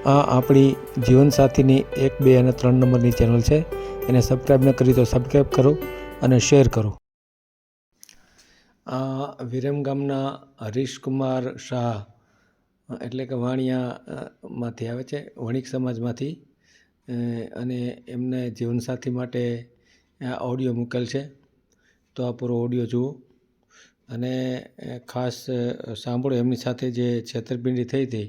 આ આપણી જીવનસાથીની એક, બે અને ત્રણ નંબરની ચેનલ છે. એને સબસ્ક્રાઈબ ન કરી તો સબસ્ક્રાઈબ કરો અને શેર કરો. આ વિરમ ગામના હરીશકુમાર શાહ, એટલે કે વાણિયામાંથી આવે છે, વણિક સમાજમાંથી અને એમને જીવનસાથી માટે આ ઓડિયો મૂકેલ છે. તો આ પૂરો ઓડિયો જુઓ. અને ખાસ સાંભળો, એમની સાથે જે છેતરપિંડી થઈ હતી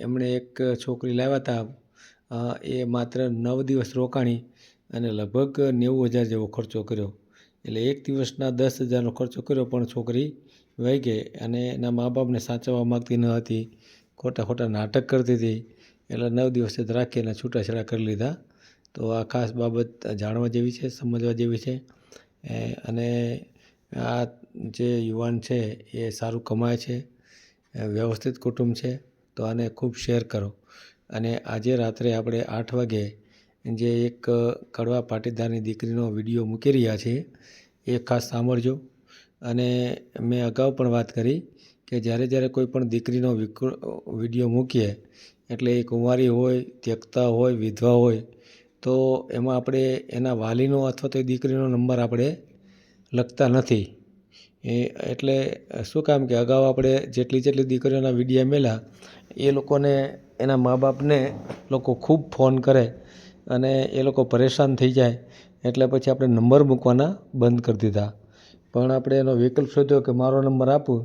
એમણે એક છોકરી લાવ્યા હતા. એ માત્ર નવ દિવસ રોકાણી અને લગભગ નેવું હજાર જેવો ખર્ચો કર્યો. એટલે એક દિવસના દસ હજારનો ખર્ચો કર્યો, પણ છોકરી વહી ગઈ અને એના મા બાપને સાચવવા માગતી ન હતી. ખોટા ખોટા નાટક કરતી હતી. એટલે નવ દિવસે જ રાખી અને છૂટાછેડા કરી લીધા. તો આ ખાસ બાબત જાણવા જેવી છે, સમજવા જેવી છે. એ, અને આ જે યુવાન છે, એ સારું કમાય છે. વ્યવસ્થિત કુટુંબ છે. તો આને ખૂબ શેર કરો. અને આજે રાત્રે આપણે આઠ વાગે જે એક કડવા પાટીદારની દીકરીનો વીડિયો મૂકી રહ્યા છીએ, એ ખાસ સાંભળજો. અને મેં અગાઉ પણ વાત કરી કે જ્યારે જ્યારે કોઈ પણ દીકરીનો વીડિયો મૂકીએ, એટલે એ કુંવારી હોય, ત્યક્તા હોય, વિધવા હોય, તો એમાં આપણે એના વાલીનો અથવા તો એ દીકરીનો નંબર આપણે લખતા નથી. એ એટલે શું કામ કે અગાઉ આપણે જેટલી જેટલી દીકરીઓના વિડીયા મેલા, એ લોકોને, એના મા બાપને લોકો ખૂબ ફોન કરે અને એ લોકો પરેશાન થઈ જાય. એટલે પછી આપણે નંબર મૂકવાના બંધ કરી દીધા. પણ આપણે એનો વિકલ્પ શોધ્યો કે મારો નંબર આપું,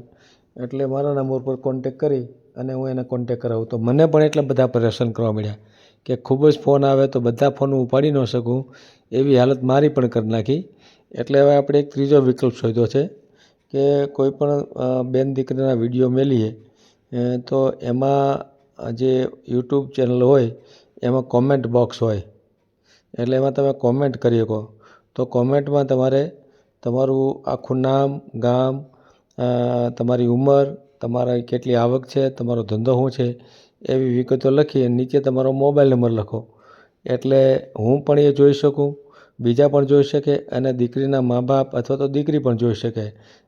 એટલે મારા નંબર પર કોન્ટેક કરી અને હું એને કોન્ટેક કરાવું. તો મને પણ એટલા બધા પરેશાન કરવા મળ્યા કે ખૂબ જ ફોન આવે તો બધા ફોન હું ઉપાડી ન શકું, એવી હાલત મારી પણ કરી નાખી. એટલે હવે આપણે એક ત્રીજો વિકલ્પ શોધ્યો છે. કે કોઈ પણ બેન દીકરીના વીડિયો મેલીએ તો એમાં જે યુટ્યુબ ચેનલ હોય, એમાં કોમેન્ટ બોક્સ હોય. એટલે એમાં તમે કોમેન્ટ કરી શકો. તો કોમેન્ટમાં તમારે તમારું આખું નામ, ગામ તમારી ઉંમર, તમારા કેટલી આવક છે, તમારો ધંધો શું છે, એવી વિગતો લખી નીચે તમારો મોબાઈલ નંબર લખો. એટલે હું પણ એ જોઈ શકું બીજા પણ જોઈ શકે અને દીકરીના મા બાપ અથવા તો દીકરી પણ જોઈ શકે.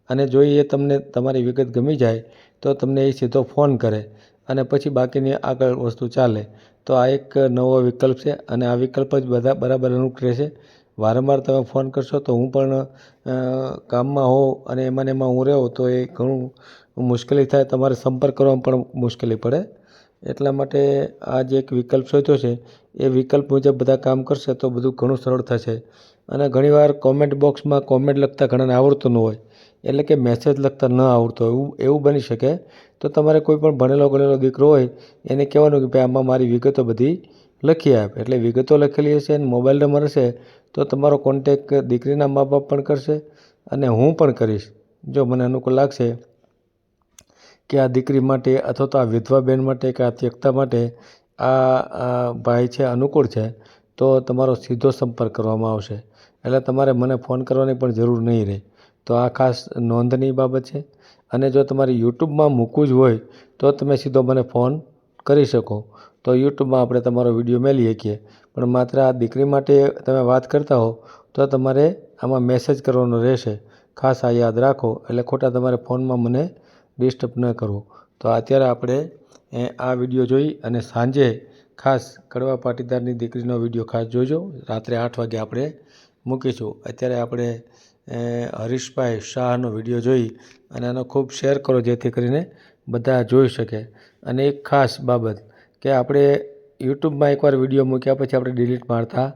અને જો એ તમને તમારી વિગત ગમી જાય, તો તમને એ સીધો ફોન કરે અને પછી બાકીની આગળ વસ્તુ ચાલે. તો આ એક નવો વિકલ્પ છે અને આ વિકલ્પ જ બધા બરાબર અનુકૂળ રહેશે. વારંવાર તમે ફોન કરશો તો હું પણ કામમાં હોઉં અને એમાં ને એમાં હું રહું તો એ ઘણું મુશ્કેલી થાય, તમારે સંપર્ક કરવામાં પણ મુશ્કેલી પડે. એટલા માટે આ જે એક વિકલ્પ શોધ્યો છે, એ વિકલ્પ મુજબ બધા કામ કરશે તો બધું ઘણું સરળ થશે. અને ઘણીવાર કોમેન્ટ બોક્સમાં કોમેન્ટ લખતા ઘણાને આવડતું ન હોય, એટલે કે મેસેજ લખતા ન આવડતો હોય, એવું એવું બની શકે. તો તમારે કોઈ પણ ભણેલો ગણેલો દીકરો હોય, એને કહેવાનું કે ભાઈ, આમાં મારી વિગતો બધી લખી આપ. એટલે વિગતો લખેલી હશે અને મોબાઈલ નંબર હશે, તો તમારો કોન્ટેક દીકરીના મા બાપ પણ કરશે અને હું પણ કરીશ, જો મને અનુકૂળ લાગશે. કે આ દીકરી માટે અથવા તો આ વિધવા બેન માટે કે આ ત્યક્તા માટે આ ભાઈ છે, અનુકૂળ છે, તો તમારો સીધો સંપર્ક કરવામાં આવશે. એટલે તમારે મને ફોન કરવાની પણ જરૂર નહીં રહે. તો આ ખાસ નોંધની બાબત છે. અને જો તમારે યુટ્યુબમાં મૂકવું જ હોય, તો તમે સીધો મને ફોન કરી શકો. તો યુટ્યુબમાં આપણે તમારો વીડિયો મેલી શકીએ. પણ માત્ર આ દીકરી માટે તમે વાત કરતા હો, તો તમારે આમાં મેસેજ કરવાનો રહેશે. ખાસ આ યાદ રાખો. એટલે ખોટા તમારે ફોનમાં મને ડિસ્ટર્બ ન કરવો તો અત્યારે આપણે એ આ વીડિયો જોઈ અને સાંજે ખાસ કડવા પાટીદારની દીકરીનો વીડિયો ખાસ જોજો. રાત્રે આઠ વાગે આપણે મૂકીશું. અત્યારે આપણે હરીશભાઈ શાહનો વીડિયો જોઈ અને આનો ખૂબ શેર કરો જેથી કરીને બધા જોઈ શકે. અને એક ખાસ બાબત કે આપણે યુટ્યુબમાં એકવાર વીડિયો મૂક્યા પછી આપણે ડિલીટ મારતા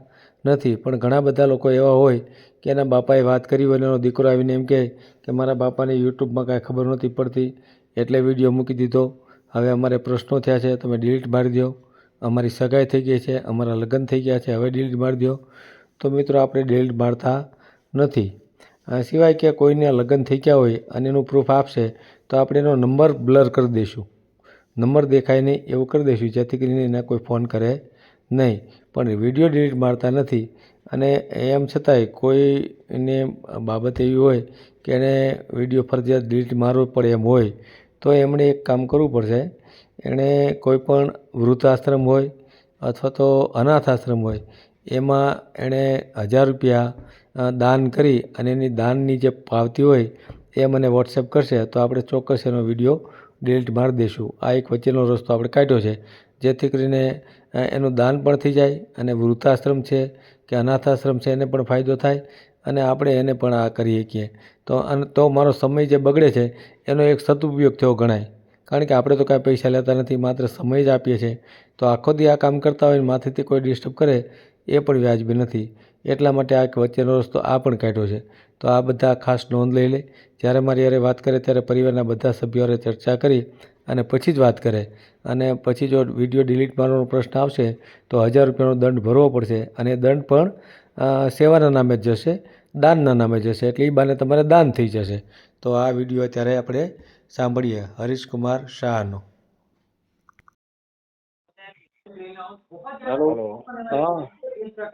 નથી. પણ ઘણા બધા લોકો એવા હોય કે એના બાપાએ વાત કરી અને એનો દીકરો આવીને એમ કહે કે મારા બાપાને યુટ્યુબમાં કાંઈ ખબર નહોતી પડતી, એટલે વીડિયો મૂકી દીધો. હવે અમારે પ્રશ્નો થયા છે, તમે ડિલીટ મારી દો. અમારી સગાઈ થઈ ગઈ છે, અમારા લગ્ન થઈ ગયા છે, હવે ડિલીટ મારી દો. તો મિત્રો, આપણે ડિલીટ મારતા નથી. સિવાય કે કોઈને લગ્ન થઈ ગયા હોય અને એનું પ્રૂફ આપશે, તો આપણે એનો નંબર બ્લર કરી દઈશું. નંબર દેખાય નહીં, એવું કરી દઈશું, જેથી કરીને એના કોઈ ફોન કરે નહીં. પણ વીડિયો ડિલીટ મારતા નથી. અને એમ છતાંય કોઈને બાબત એવી હોય કે એણે વીડિયો ફરજિયાત ડિલીટ મારવો પડે એમ હોય, તો એમણે એક કામ કરવું પડશે. એણે કોઈ પણ વૃદ્ધાશ્રમ હોય અથવા તો અનાથ આશ્રમ હોય, એમાં એણે હજાર રૂપિયા દાન કરી અને એની દાનની જે પાવતી હોય એ મને વોટ્સએપ કરશે, તો આપણે ચોક્કસ એનો વીડિયો ડિલીટ મારી દઈશું. આ એક વચ્ચેનો રસ્તો આપણે કાઢ્યો છે, જેથી કરીને એનું દાન પણ થઈ જાય અને વૃદ્ધાશ્રમ છે કે અનાથાશ્રમ છે એને પણ ફાયદો થાય અને આપણે એને પણ આ કરી શકીએ તો તો મારો સમય જે બગડે છે, એનો એક સદુપયોગ થયો ગણાય. કારણ કે આપણે તો કાંઈ પૈસા લેતા નથી, માત્ર સમય જ આપીએ છીએ. તો આખો દી આ કામ કરતા હોય માથેથી કોઈ ડિસ્ટર્બ કરે, એ પણ વ્યાજબી નથી. એટલા માટે આ વચ્ચેનો રસ્તો આ પણ કાઢ્યો છે. તો આ બધા ખાસ નોંધ લઈ લે. જ્યારે મારી યારે વાત કરે ત્યારે પરિવારના બધા સભ્યો ચર્ચા કરી અને પછી જ વાત કરે. અને પછી જો વીડિયો ડિલીટ મારવાનો પ્રશ્ન આવશે તો હજાર રૂપિયાનો દંડ ભરવો પડશે અને એ દંડ પણ સેવાના નામે જ જશે દાનના નામે જશે. એટલે એ બાને તમારે દાન થઈ જશે. તો આ વીડિયો અત્યારે આપણે સાંભળીએ હરીશકુમાર શાહનો. હેલો. હા.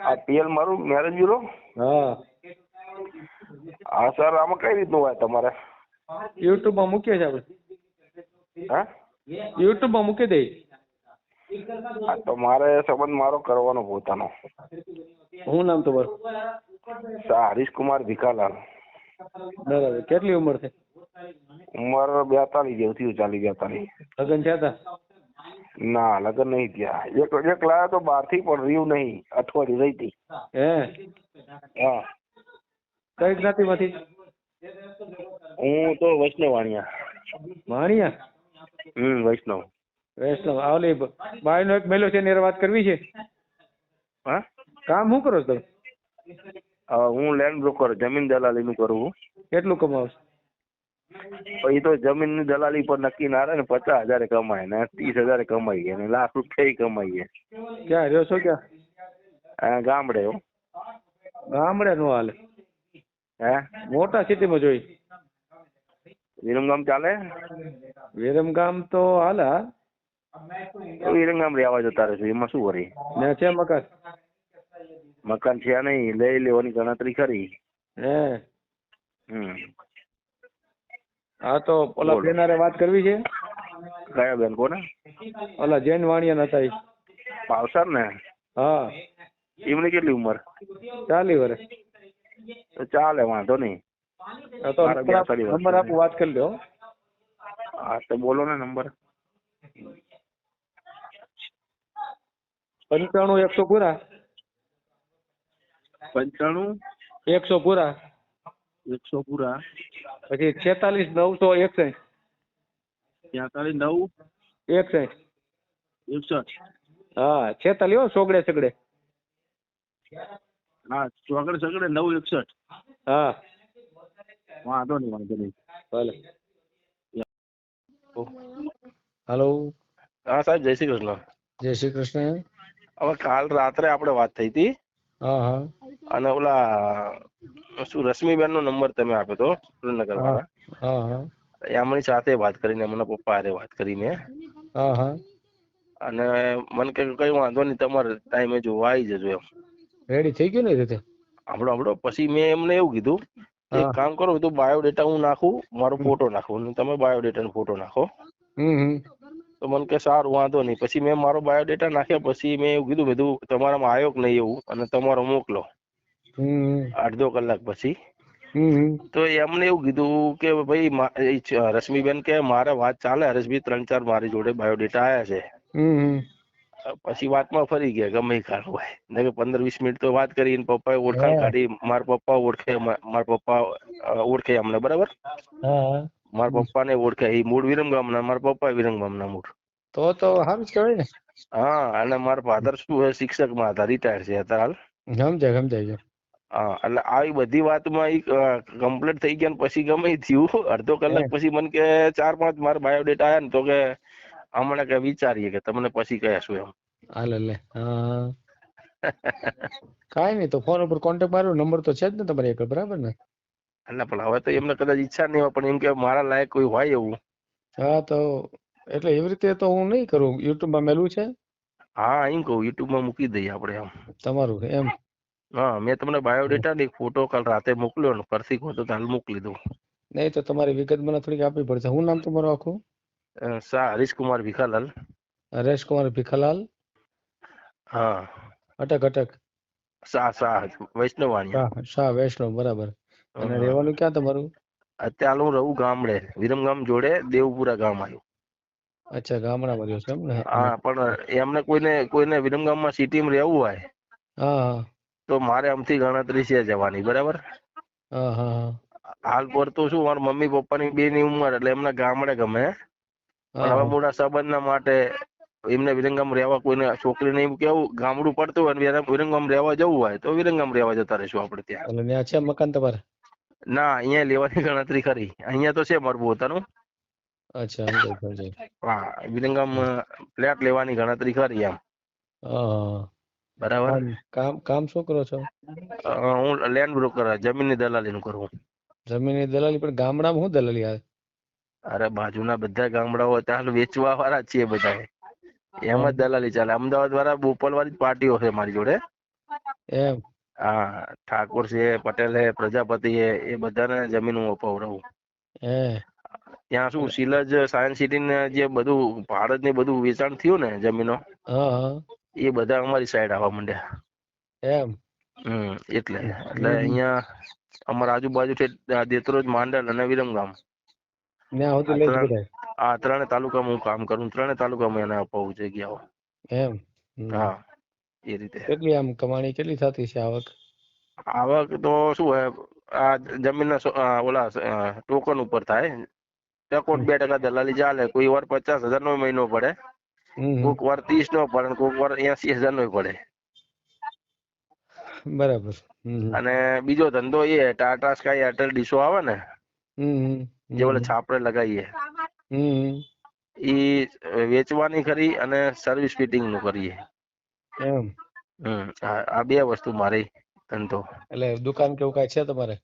આ પીએલ મારું મેરેજ બ્યુરો? હા. હા સર આમાં કઈ રીતનું હોય તમારે? યુટ્યુબમાં મૂકીએ છે આપણે. હા? યુટ્યુબમાં મૂકી દઈ હા તો મારે સંબંધ મારો કરવાનો પોતાનો. શું નામ તમારું? હરીશ કુમાર ભીખાલાલ. બરાબર. કેટલી ઉંમર છે? ઉંમર બેતાલીસ જેવું થયું ચાલી બેતાલીસ. લગ્ન થયા હતા ના લગ્ન નહીં થયા. એક એક લાયા તો બહારથી પણ રહ્યું નહીં. અઠવાડિયું રહી હતી હે? હા. કઈ જ્ઞાતિમાંથી? હું તો વૈષ્ણવ વાણિયા? માણિયા હમ વૈષ્ણવ. વૈષ્ણવ. આવલી બાયનો એક મેલો છે ને વાત કરવી છે? હા? કામ શું કરો તમે? હું લેન્ડ બ્રોકર જમીન દલાલીનું કરું છું. કેટલું કમાવશો? પછી તો જમીનની દલાલી પર નક્કી ના રહે ને પચાસ હજાર કમાય ને ત્રીસ હજાર કમાઈએ ને લાખ રૂપિયા કમાઈએ ક્યાં રહ્યો છો ક્યાં? ગામડે હો. ગામડે નો હાલે. હે? મોટા સિટીમાં જોઈ. વિરમગામ ચાલે? વિરમગામ તો હાલે વિરમગામ રહેવા જતા રહેશું એમાં શું વરી? ને છે મકાન? મકાન છે નહીં લઈ લેવાની ગણતરી ખરી હે. હમ. હા તો ઓલા બેનારે વાત કરવી છે? કયા બેન કોને? ઓલા જૈન વાણિયા નતા. પાવસર ને હા. એમની કેટલી ઉંમર? ચાલી વર્ષ તો ચાલે વાંધો નહીં. તો નંબર આપ- વાત કરી લો હા તો બોલો ને નંબર. પંચાણું એકસો પૂરા. પંચાણું? એકસો પૂરા. એકસો પૂરા. પછી છેતાલીસ નવસો એકસઠ. છેતાલીસ નવ? એકસઠ. એકસઠ. હા છેતાલીસ હો સોગડે સગડે હા સોગડે સગડે નવ એકસઠ. હા. વાંધો નહીં વાંધો નહીં. ભલે. હેલો. હા સાહેબ જય શ્રી કૃષ્ણ. જય શ્રી કૃષ્ણ. હવે કાલ રાત્રે આપણે વાત થઈ હતી. હા હા. અને ઓલા શું રશ્મિબેન નો નંબર તમે આપ્યો હતો સુરેન્દ્રનગર વાળા હા હા. એમની સાથે વાત કરીને એમના પપ્પા હારે વાત કરીને. હા હા. અને મને કે કઈ વાંધો નહીં તમારે ટાઈમે જોવા આવી જજો એમ. રેડી થઈ ગયું ને રીતે? આપણો આપણો પછી મેં એમને એવું કીધું એક કામ કરો તો બાયોડેટા હું નાખું મારો ફોટો નાખો અને તમે બાયોડેટા નો ફોટો નાખો. તો મને કે સારું વાંધો નહીં. પછી મેં મારો બાયોડેટા નાખ્યા પછી મેં એવું કીધું બધું તમારામાં આવ્યો કે નહીં એવું અને તમારો મોકલો. અડધો કલાક પછી. તો એમને એવું કીધું કે ભાઈ રશ્મિબેન કે મારે વાત ચાલે હરેશભાઈ ત્રણ ચાર મારી જોડે બાયોડેટા આયા છે. પછી વાતમાં ફરી ગયા ગમે એ કારણ હોય ને કે પંદર વીસ મિનિટ તો વાત કરી પપ્પા પપ્પાએ ઓળખાણ કાઢી મારા પપ્પા ઓળખે માર પપ્પા ઓળખે અમને બરાબર? માર પપ્પા પપ્પાને ઓળખે એ મૂળ વિરમગામના માર પપ્પા વિરમગામના મૂળ. તો તો સારું જ કહેવાય ને. હા અને મારા ફાધર શું શિક્ષકમાં હતા રિટાયર છે અત્યારે હાલ. સમજાય સમજાય હા એટલે આવી બધી વાતમાં એક કમ્પ્લીટ થઈ ગયા ને પછી ગમે થયું. અડધો કલાક પછી મને કે ચાર પાંચ મારા બાયોડેટા આયા ને તો કે હમણાં કે વિચારીએ કે તમને પછી કહેશું એમ. હાલે લે. કાંઈ નહીં તો ફોન ઉપર કોન્ટેક્ટ મારો નંબર તો છે જ ને તમારી આગળ બરાબર ને? એટલે પણ હવે તો એમને કદાચ ઈચ્છા નહીં હોય પણ એમ કે મારા લાયક કોઈ હોય એવું. હા તો એટલે એવી રીતે તો હું નહીં કરું. યુટ્યુબમાં મેલું છે? હા એમ કહું યુટ્યુબમાં મૂકી દઈએ આપણે એમ. તમારું એમ? હા મેં તમને બાયોડેટા ને ફોટો કાલ રાતે મોકલ્યો ને પરથી તો હાલ મોકલી દઉં. નહીં તો તમારી વિગત મને થોડીક આપવી પડશે. હું નામ તમારું આખું? શાહ હરીશકુમાર ભીખાલાલ હરેશકુમાર ભીખાલાલ હા. અટક અટક. શાહ શાહ વૈષ્ણવ વાણિયા વૈષ્ણવ બરાબર. અને રહેવાનું ક્યાં તમારું? અત્યારે હું રહું ગામડે વિરમગામ જોડે દેવપુરા ગામ આવ્યું. અચ્છા ગામડામાં રહ્યો છે એમ ને? હા પણ એમને કોઈને કોઈને વિરમગામમાં સિટીમાં રહેવું હોય હા તો મારે આમથી ગણતરી છે જવાની બરાબર? હા હા હાલ પર તો શું મારા મમ્મી પપ્પાની બે ની ઉંમર એટલે એમને ગામડે ગમે. હવે મોટા સંબંધના માટે એમને વિરંગામ રહેવા કોઈને છોકરીને એમ કેવું ગામડું પડતું હોય અને વિરંગ- વિરંગામ રહેવા જવું હોય તો વિરંગામ રહેવા જતા રહીશું આપણે ત્યાં. અને ત્યાં છે મકાન તમારે? ના અહીંયા લેવાની ગણતરી ખરી અહીંયા તો છે મારું પોતાનું. અચ્છા હા વિરંગામ ફ્લેટ લેવાની ગણતરી ખરી એમ. હા. હા બરાબર? કામ કામ કામ શું કરો છો? હું લેન્ડ બ્રોકર જમીનની દલાલી નું કરું. જમીનની દલાલી પણ ગામડામાં શું દલાલી આવે અરે બાજુના બધા ગામડાઓ ત્યાં વેચવા વાળા છીએ બધા એમ દલાલી ચાલે. અમદાવાદ વાળા બોપલ વાળી પાર્ટીઓ છે મારી જોડે. એમ? હા ઠાકોર છે પટેલ છે પ્રજાપતિ છે એ બધાને જમીન હું અપાવડાવું. ત્યાં શું સિલજ સાયન્સ સિટી ને જે બધું ભારત ને બધું વેચાણ થયું ને જમીનો એ બધા અમારી સાઈડ આવવા માંડ્યા. એમ? હમ એટલે એટલે અહીંયા અમારા આજુબાજુ છે દેતરોજ માંડલ અને વિરમગામ. ત્યાં સુધી લઈ જ આ ત્રણે તાલુકામાં હું કામ કરું ત્રણે તાલુકામાં એને અપાવું જગ્યાઓ એમ? હા એ રીતે. કેટલી આમ કમાણી કેટલી થતી છે આવક? આવક તો શું હે આ જમીનના ઓલા ટોકન ઉપર થાય. ટકોટ બે ટકા દલાલી ચાલે કોઈ વાર પચાસ હજાર નો મહિનો પડે કોઈક વાર ત્રીસ નો પડે કોઈક વાર એસી હજાર નો પડે. બરાબર. અને બીજો ધંધો એ ટાટા સ્કાય એરટેલ ડીશો આવે ને હમ. જે ઓલા છાપરે લગાવીએ. એ વેચવાની ખરી અને સર્વિસ ફિટિંગનું કરીએ. એમ. આ બે વસ્તુ મારી ધંધો. એટલે દુકાન કેવું કઈ છે તમારે?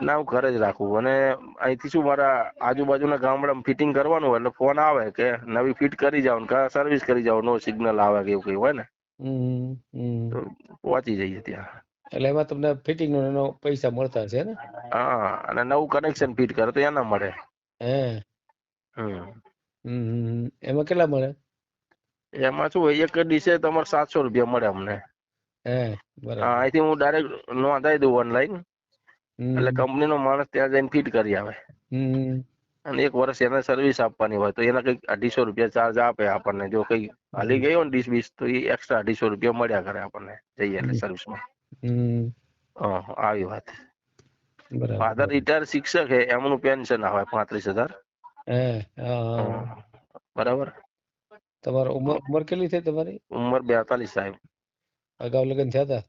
ના હું ઘરે જ રાખું. અને અહીંથી શું મારા આજુબાજુના ગામડામાં ફિટિંગ કરવાનું હોય એટલે ફોન આવે કે નવી ફિટ કરી જાવ ને સર્વિસ કરી જાવ નો સિગ્નલ આવે કે એવું કઈ હોય ને. પહોંચી જઈએ ત્યાં. એટલે એમાં તમને ફિટિંગ નો એનો પૈસા મળતા છે ને? હા અને નવું કનેક્શન ફિટ કરે તો એના મળે. હે. હમ. એમાં કેટલા મળે? એમાં શું એક ડીશે તમારે સાતસો રૂપિયા મળે અમને. હે બરાબર. અહીંથી હું ડાયરેક્ટ નોંધાઈ દઉં ઓનલાઈન એટલે કંપની નો માણસ ત્યાં જઈને ફિટ કરી આવે. હમ અને એક વર્ષ એને સર્વિસ આપવાની હોય તો એના કંઈક અઢીસો રૂપિયા ચાર્જ આપે આપણને. જો કઈ હાલી ગયો ને ડીશ બીશ તો એ એક્સ્ટ્રા અઢીસો રૂપિયા મળ્યા કરે આપણને જઈએ એટલે સર્વિસમાં આવી વાત. ફાધર રિટાયર શિક્ષક હે એમનું પેન્શન આવે પાંત્રીસ હજાર. બરાબર. તમારો ઉંમર ઉંમર કેટલી થઈ તમારી? ઉંમર બેતાલીસ સાહેબ. અગાઉ લગ્ન થયા હતા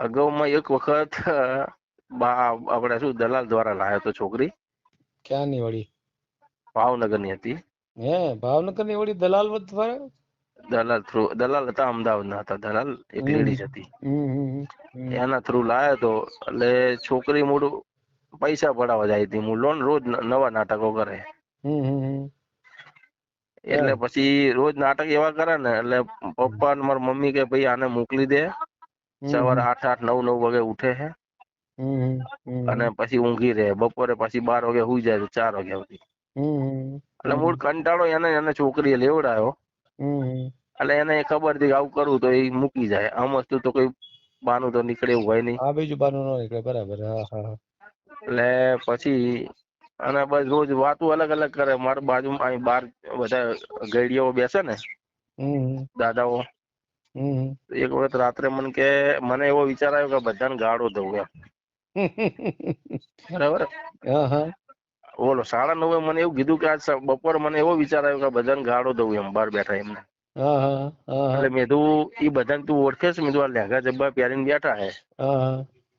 અગાઉમાં એક વખત આપણે શું દલાલ દ્વારા લાવ્યો તો છોકરી. ક્યાં ની વળી? ભાવનગરની હતી. હે ભાવનગરની વળી દલાલ દ્વારા? દલાલ થ્રુ દલાલ હતા અમદાવાદના હતા. દલાલ એક. લેડીઝ હતી. એના થ્રુ લાયો તો એટલે છોકરી મૂળ પૈસા પડાવવા જાય હતી. હું લોન રોજ નવા નાટકો કરે. એટલે પછી રોજ નાટક એવા કરે ને એટલે પપ્પા ને મારી મમ્મી કે ભાઈ આને મોકલી દે. સવારે આઠ આઠ નવ નવ વાગે ઉઠે છે અને પછી ઊંઘી રહે. બપોરે પછી બાર વાગે હુઈ જાય ચાર વાગ્યા સુધી એટલે મૂળ કંટાળો એને એને છોકરીએ લેવડાયો. હમ. એટલે એને ખબર હતી કે આવું કરવું તો એ મૂકી જાય. આમ વસ્તુ તો કોઈ બાનું તો નીકળે એવું હોય નહીં. આ બીજું બાનું ન નીકળે બરાબર હા હા હા. એટલે પછી અને બસ રોજ વાતો અલગ અલગ કરે. મારા બાજુમાં અહીં બાર બધા ગઈડીઓ બેસે ને હમ દાદાઓ. હમ એક વખત રાત્રે મને કે મને એવો વિચાર આવ્યો કે બધાને ગાળો દઉં એમ. બરાબર? હા સાડા નવે મને એવું કીધું કે આજ બપોર મને એવો વિચાર આવ્યો કે બધાને ગાળો દઉં એમ બહાર બેઠા એમને. એટલે મેં કીધું ઈ બધાને તું ઓળખે છે મેં આ લેંઘા જબ્બા પહેરીને બેઠા હે.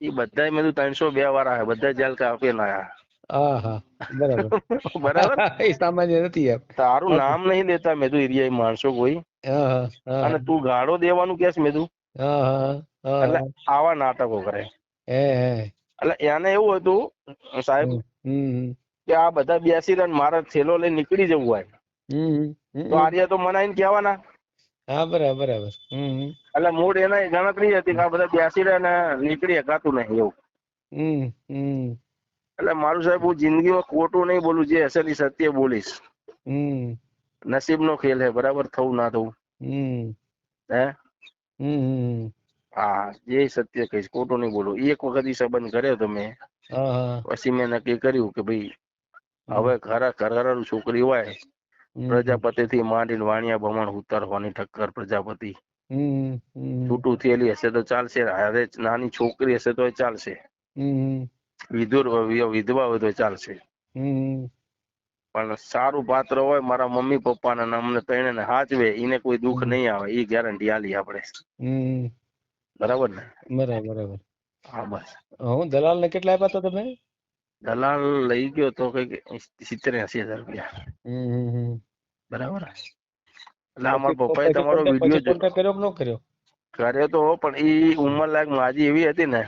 ઈ બધા મેં કીધું ત્રણસો બે વાળા હે બધા જેલ કાપીને આયા હા. હા બરાબર. બરાબર? એ સામાન્ય નથી એમ. તારું નામ નહીં લેતા મેં તું એરિયા માણસો કોઈ. અને તું ગાળો દેવાનું કેસ મેં હા એટલે આવા નાટકો કરે. એટલે એને એવું હતું સાહેબ કે આ બધા બેસી રહ્યા મારા થેલો લઈને નીકળી જવું હોય. તો આર્ય તો મનાઈને કહેવાના. હા બરાબર બરાબર. એટલે મૂળ એના ગણતરી હતી કે આ બધા બેસી રહ્યા ને નીકળી શકાતું નહીં એવું. એટલે મારું સાહેબ હું જિંદગીમાં ખોટું નહીં બોલું જે હશે ને સત્ય બોલીશ. નસીબ નસીબનો ખેલ હે બરાબર? થવું ના થવું. હે? હા જે સત્ય કહીશ ખોટું નહીં બોલું. એક વખત ઈ સંબંધ કર્યો તો મેં. હા હા. પછી મેં નક્કી કર્યું કે ભાઈ હવે ઘરા ઘરવાળાનું છોકરી હોય પ્રજાપતિ થી માંડીને વાણિયા બમણ ઉત્તર હોની ઠક્કર પ્રજાપતિ. છૂટું થયેલી હશે તો ચાલશે હવે નાની છોકરી હશે તો ચાલશે. વિધુર વિધવા હોય તો ચાલશે. પણ સારું પાત્ર હોય મારા મમ્મી પપ્પા ને અમને ત્રણેયને હાચવે એને કોઈ દુઃખ. નહીં આવે એ ગેરંટી આલી આપણે. હમ, બરાબર ને? બરાબર બરાબર. હા બસ. હું દલાલ ને કેટલા આપ્યા હતા તમે? દલાલ લઈ ગયો તો કંઈક સિત્તેર એસી હજાર રૂપિયા. બરાબર એટલે અમારા પપ્પાએ તમારો વીડિયો કર્યો કે ન કર્યો કર્યો તો પણ એ ઉંમર લાયક માજી એવી હતી ને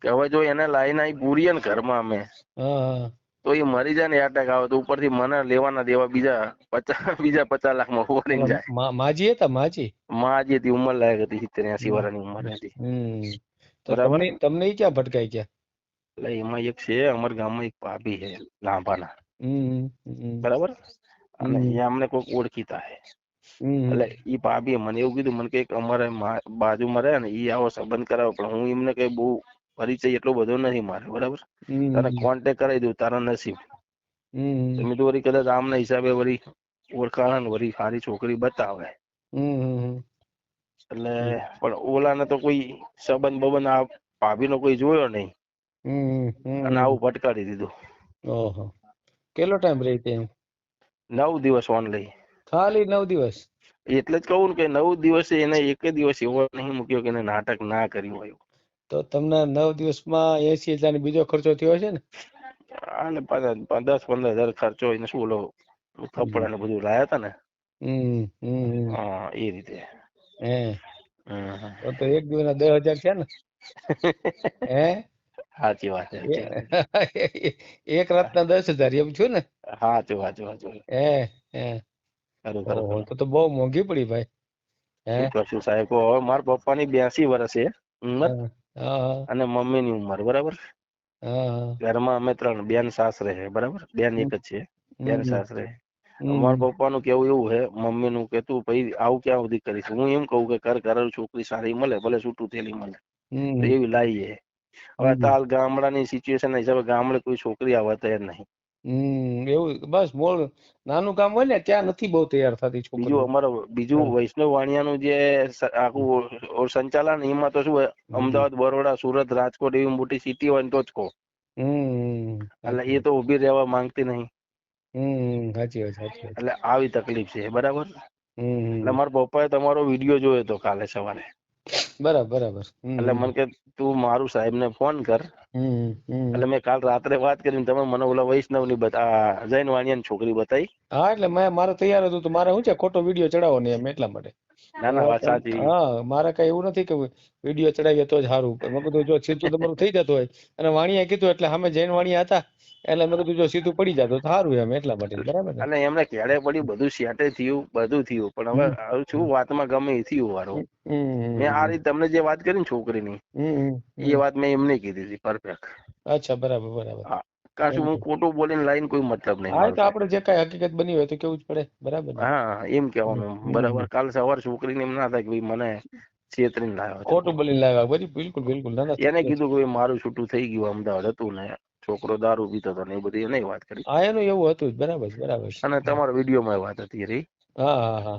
કે હવે જો એને લાઈને આવી પૂરીએ ને ઘરમાં અમે તો એ મરી જાય ને એટેક આવે તો ઉપરથી મને લેવાના દેવા બીજા પચાસ બીજા પચાસ લાખમાં ઓળીને જાય માજી હતા માજી માજી હતી ઉંમર લાયક હતી સિત્તેર એસી વર્ષની ઉંમર હતી. તમને તમને ક્યાં ભટકાઈ ગયા એટલે એમાં એક છે અમારા ગામમાં એક ભાભી છે લાંબાના. બરાબર? અને. એ અમને કોઈક ઓળખીતા છે. એટલે ઈ ભાભીએ મને એવું કીધું મને કે અમારે બાજુમાં રહે ને ઈ આવો સંબંધ કરાવો. પણ હું એમને કઈ બહુ પરિચય એટલો બધો નથી મારે બરાબર? તને કોન્ટેક કરાવી દઉં તારા નસીબ. હમ, તમે તો વળી કદાચ આમના હિસાબે વળી ઓળખાણ વળી સારી છોકરી બતાવે. એટલે પણ ઓલાને તો કોઈ સંબંધ બબંધ આ ભાભીનો કોઈ જોયો નહીં. અને આવું ભટકાડી દીધું. ઓહો. કેટલો ટાઈમ રહી તે નવ દિવસ ઓનલી ખાલી નવ દિવસ? એટલે જ કહું કે નવ દિવસે એને એક દિવસ એવો નહીં મૂક્યો કે એને નાટક ના કર્યું હોય તો તમને નવ દિવસમાં એસી હજારની બીજો ખર્ચો થયો છે ને? અને દસ પંદર હજાર ખર્ચો એને શું ઓલો કપડા ને બધું લાયા હતા ને? હમ હમ હમ. હા એ રીતે. હે. તો એક દિવસ ના દસ હજાર છે ને? હે? સાચી વાત છે. એક રાતના દસ હજાર એમ છું ને? સાચું સાચું સાચું. હે. તો તો બહુ મોંઘી પડી ભાઈ. હે? શું સાહેબ? હવે મારા પપ્પાની બ્યાસી વર્ષ છે. ઉંમર? અને મમ્મીની ઉંમર બરાબર? ઘરમાં અમે ત્રણ બેન સાસરે છે બરાબર? બેન એક જ છે બેન સાસરે. મારા પપ્પા પપ્પાનું કેવું એવું છે મમ્મીનું કે તું ભાઈ આવું ક્યાં સુધી કરીશ? હું એમ કહું કે કર ઘરેલું છોકરી સારી મળે ભલે છૂટું થયેલી મળે. એવી લાવી લાવીએ હવે તો હાલ ગામડાની સિચ્યુએશન ના હિસાબે ગામડે કોઈ છોકરી આવે તૈયાર નહીં. હમ એવું બસ મોલ નાનું કામ હોય ને ત્યાં નથી બહુ તૈયાર થતી બીજું અમારો બીજું વૈષ્ણવ વાણિયાનું જે આખું સંચાલન એમાં તો શું અમદાવાદ બરોડા સુરત રાજકોટ એવી મોટી સિટી હોય ને તો જ કહો. એટલે એ તો ઊભી રહેવા માંગતી નહીં. હમ સાચી વાત સાચી એટલે આવી તકલીફ છે બરાબર? એટલે મારા પપ્પાએ તમારો વીડિયો જોયો હતો કાલે સવારે. બરાબર બરાબર. એટલે મને કે તું મારું સાહેબ ને ફોન કર. એટલે મેં કાલ રાત્રે વાત કરીને તમે મને ઓલા વૈષ્ણવની બતા જૈન વાણિયાની છોકરી બતાવી. હા એટલે મેં મારે તૈયાર હતું તો મારે શું છે ખોટો વીડિયો ચડાવવો નહીં એમ એટલા માટે. ના ના વાત સાચી હા મારે કઈ એવું નથી કે વીડિયો ચડાવીએ તો જ સારું મેં કીધું જો સીધું તમારું થઈ જતું હોય અને વાણીએ કીધું એટલે સામે જૈન વાણિયા હતા એટલે મેં કીધું જો સીધું પડી જતો તો સારું એમ એટલા માટે બરાબર અને એમને કેળે પડી બધું સેટે થયું બધું થયું પણ હવે શું વાતમાં ગમે એ થયું વારું મેં આ રીતે તમને જે વાત કરી ને છોકરીની એ વાત મેં એમને કીધી હતી પરફેક્ટ. અચ્છા બરાબર બરાબર. કારણ શું હું ખોટું બોલીને લાઈન કોઈ મતલબ નહીં હા તો આપણે જે કઈ હકીકત બની હોય તો કેવું જ પડે બરાબર હા એમ કહેવાનું. બરાબર કાલ સવાર છોકરીને એમ ના થાય કે ભાઈ મને છેતરીને લાવ્યો ખોટું બોલીને લાવ્યા બરી બિલકુલ બિલકુલ ના એને કીધું કે ભાઈ મારું છૂટું થઈ ગયું અમદાવાદ હતું ને છોકરો દારૂ પીતો હતો ને એ બધી એને વાત કરી. હા એનું એવું હતું બરાબર બરાબર. અને તમારા વિડીયોમાં વાત હતી રહી હા હા હા.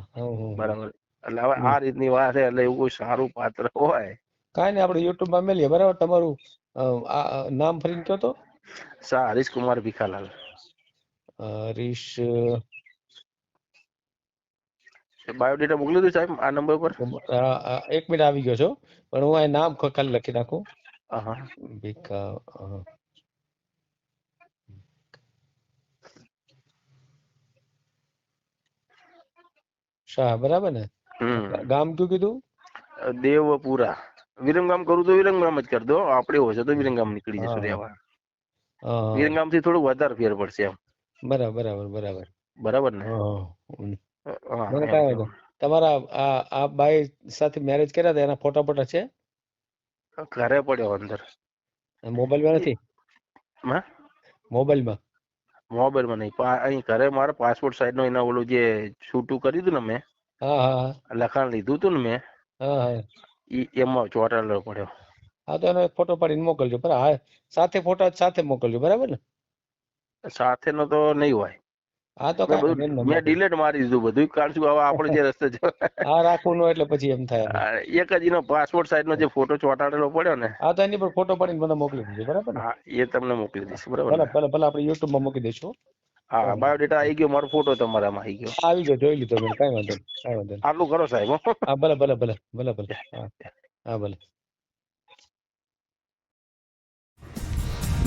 બરાબર. એટલે હવે આ રીતની વાત છે એટલે એવું કોઈ સારું પાત્ર હોય. કાંઈ નહીં આપણે યુટ્યુબમાં માં મેલીએ બરાબર? તમારું નામ ફરીને કહો તો? સા હરીશકુમાર ભીખાલાલ અ, હરીશ બાયોડેટા મોકલી દઉં સાહેબ આ નંબર પર. એક મિનિટ આવી ગયો છો પણ હું આ નામ ખાલી લખી નાખું. હા ભીખા શાહ બરાબર ને? ગામ કયું કીધું? દેવપુરા. વિરમગામ કરું તો વિરમગામ જ કરી દો. આપણે હોય તો વિરમગામ નીકળી જશું રહેવા. હા, વિરમગામથી થોડું વધારે ફેર પડશે એમ. બરાબર બરાબર બરાબર. બરાબર ને? તમારા આ આ બાઈ સાથે મેરેજ કર્યા હતા? એના ફોટા ફોટા છે? ઘરે પડ્યો અંદર. મોબાઈલમાં નથી? હા? મોબાઈલમાં? મોબાઈલમાં નહીં. પણ અહીં ઘરે મારા પાસપોર્ટ સાઈઝ નો એના ઓલું જે છૂટું કર્યું હતું ને મેં લખાણ લીધું હતું ને મેં એમાં ચોટાડો પડ્યો. હા તો એનો એક ફોટો પાડીને મોકલજો. બરાબર હા સાથે ફોટા સાથે મોકલજો બરાબર ને? સાથેનો તો નહીં હોય. હા તો મેં. ડિલેટ મારી દીધું બધું. કારણ શું હવે આપણે જે રસ્તે છે હા રાખવું એટલે પછી એમ થાય એક જ એનો પાસપોર્ટ સાઈઝ નો જે ફોટો ચોંટાડેલો પડ્યો ને. હા તો એની પર ફોટો પાડીને મને મોકલી દેજો બરાબર હા એ તમને મોકલી દઈશ બરાબર ભલે ભલે ભલે આપણે યુટ્યુબમાં મૂકી દઈશું હા. બાયોડેટા આવી ગયો મારો ફોટો તમારામાં આવી ગયો. આવી ગયો જોઈ લીધો મેં કાંઈ વાંધો કાંઈ વાંધો આટલું કરો સાહેબ હો. ભલે ભલે ભલે ભલે ભલે હા ભલે.